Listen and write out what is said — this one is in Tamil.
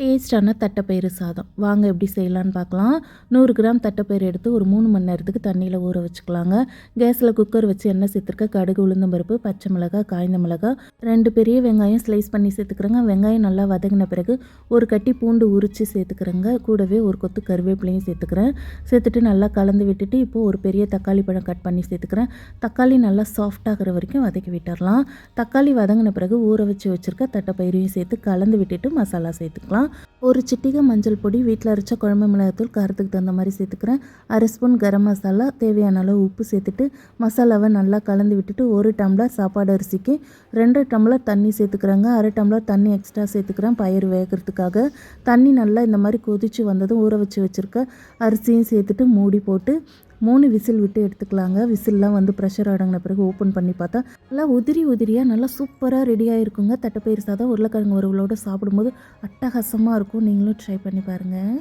டேஸ்டான தட்டைப்பயிறு சாதம். வாங்க எப்படி செய்யலான்னு பார்க்கலாம். நூறு கிராம் தட்டைப்பயிறு எடுத்து ஒரு மூணு மணி நேரத்துக்கு தண்ணியில் ஊற வச்சுக்கலாங்க. கேஸில் குக்கர் வச்சு எண்ணெய் சேர்த்துருக்க கடுகு உளுந்தம்பருப்பு பச்சை மிளகாய் காய்ந்த மிளகாய் ரெண்டு பெரிய வெங்காயம் ஸ்லைஸ் பண்ணி சேர்த்துக்கிறேங்க. வெங்காயம் நல்லா வதங்கின பிறகு ஒரு கட்டி பூண்டு உரித்து சேர்த்துக்கிறேங்க. கூடவே ஒரு கொத்து கருவேப்பிலையும் சேர்த்துக்கிறேன். சேர்த்துட்டு நல்லா கலந்து விட்டுட்டு இப்போது ஒரு பெரிய தக்காளி பழம் கட் பண்ணி சேர்த்துக்கிறேன். தக்காளி நல்லா சாஃப்டாகிற வரைக்கும் வதக்கி விட்டுடலாம் தக்காளி வதங்கின பிறகு ஊற வச்சு வச்சுருக்க தட்டைப்பயிரையும் சேர்த்து கலந்து விட்டுட்டு மசாலா சேர்த்துக்கலாம். ஒரு சிட்டிகை மஞ்சள் பொடி வீட்டில் அரைச்ச குழம்பு மிளகாத்தூள் காரத்துக்கு தகுந்த மாதிரி சேர்த்துக்கிறேன். அரை ஸ்பூன் கரம் மசாலா தேவையான அளவு உப்பு சேர்த்துட்டு மசாலாவை நல்லா கலந்து விட்டுட்டு ஒரு டம்ளர் சாப்பாடு அரிசிக்கு ரெண்டு டம்ளர் தண்ணி சேர்த்துக்கிறாங்க. அரை டம்ளர் தண்ணி எக்ஸ்ட்ரா சேர்த்துக்கிறேன் பயிர் வேகிறதுக்காக. தண்ணி நல்லா இந்த மாதிரி கொதித்து வந்ததும் ஊற வச்சு வச்சுருக்க அரிசியும் சேர்த்துட்டு மூடி போட்டு மூணு விசில் விட்டு எடுத்துக்கலாங்க. விசில்லாம் வந்து ப்ரெஷர் அடங்கின பிறகு ஓப்பன் பண்ணி பார்த்தா நல்லா உதிரி உதிரியாக நல்லா சூப்பராக ரெடியாக இருக்குங்க தட்டைப்பயிர் சாதம் உருளைக்கிழங்கு உறவுகளோடு சாப்பிடும்போது அட்டகாசமாக இருக்கும். நீங்களும் ட்ரை பண்ணி பாருங்கள்